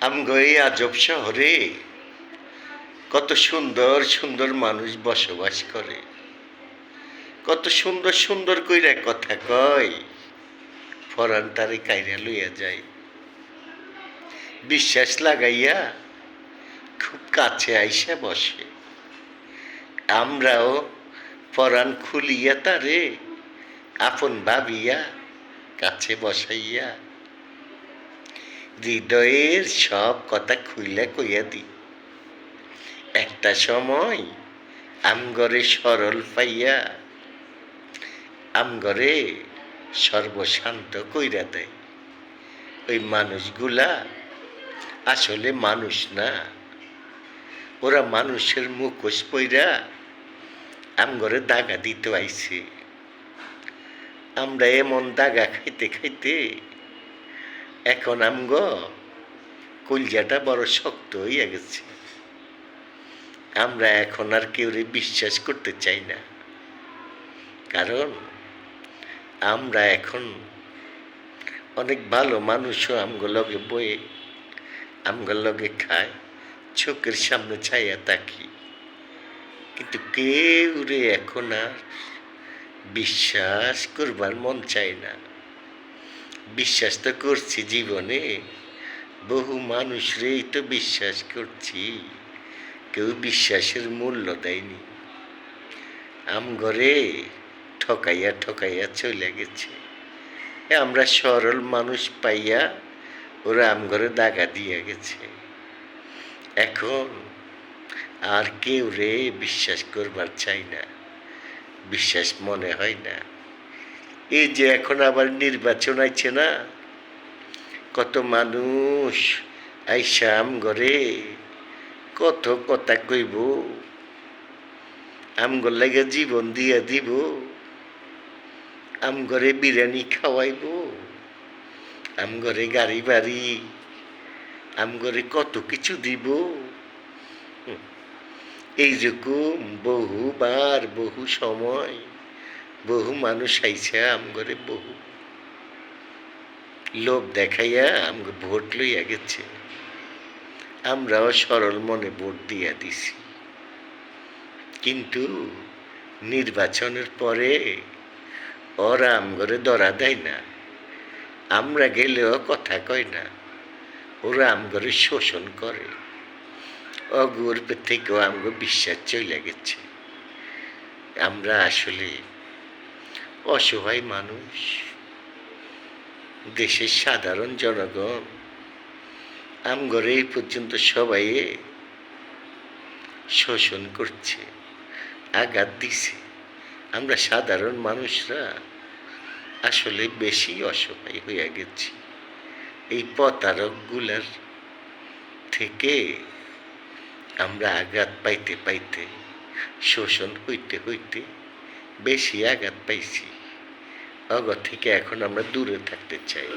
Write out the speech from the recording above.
আমগো এই আজব শহরে। কত সুন্দর সুন্দর মানুষ বসবাস করে। কত সুন্দর সুন্দর কইরা কথা কয়। ফরান তারে কাইরা লইয়া যায়। বিশ্বাস লাগাইয়া খুব কাছে আইসা বসে। আমরাও পরাণ খুলিয়া তারে আপন ভাবিয়া কাছে বসাইয়া হৃদয়ের সব কথা খুইলা কইয়া দি। একটা সময় আমগরে সরল পাইয়া আমগরে সর্বশান্ত কইরা দেয়। ওই মানুষগুলা আসলে মানুষ না, ওরা মানুষের মুখোশ পইরা আমগরে দাগা দিতে আইছে। আমরা এমন দাগা খাইতে খাইতে এখন আম আমগ কলজাটা বড় শক্ত হইয়া গেছে। আমরা এখন আর কেউরে বিশ্বাস করতে চাই না। কারণ আমরা এখন অনেক ভালো মানুষও আমগো লগে বয়ে, আমগো লগে খায়, চোখের সামনে ছায়া তাকি কিন্তু কেউ রে এখন আর বিশ্বাস করবার মন চায় না। বিশ্বাস তো করছি জীবনে। বহু মানুষ রেই তো বিশ্বাস করছি। কেউ বিশ্বাসের মূল্য দেয়নি। আমগরে ঠকাইয়া ঠকাইয়া চলে গেছে। আমরা সরল মানুষ পাইয়া ওরা আমঘরে দাগা দিয়ে গেছে। এখন আর কেউ রে, বিশ্বাস করবার চাই না। বিশ্বাস মনে হয় না। এই যে এখন আবার নির্বাচন আইছে না, কত মানুষ আইসা আমঘরে কত কথা কইব আমগর লাগে জীবন দিয়া দিব আমঘরে বিরিয়ানি খাওয়াইব আমঘরে গাড়ি বাড়ি আমঘরে কত কিছু দিব। এইরকম বহুবার, বহু সময় বহু মানুষ আইছে আমঘরে বহু। লোভ দেখাইয়া আমগো ভোট লইয়া গেছে। আমরাও সরল মনে ভোট দিয়া দিছি। কিন্তু নির্বাচনের পরে ওরা আমগরে ধরা দেয় না। আমরা গেলেও কথা কয় না। ওরা আমগরে শোষণ করে। অগুর থেকেও আমগো বিশ্বাস চলে গেছে। আমরা আসলে অসহায় মানুষ, দেশের সাধারণ জনগণ, আমগরে এই পর্যন্ত সবাই শোষণ করছে, আঘাত দিছে। আমরা সাধারণ মানুষরা আসলে বেশি অসহায় হইয়া গেছি। এই প্রতারকগুলার থেকে আমরা আঘাত পাইতে পাইতে, শোষণ হইতে হইতে বেশি আঘাত পাইছি। অগ থেকে এখন আমরা দূরে থাকতে চাই।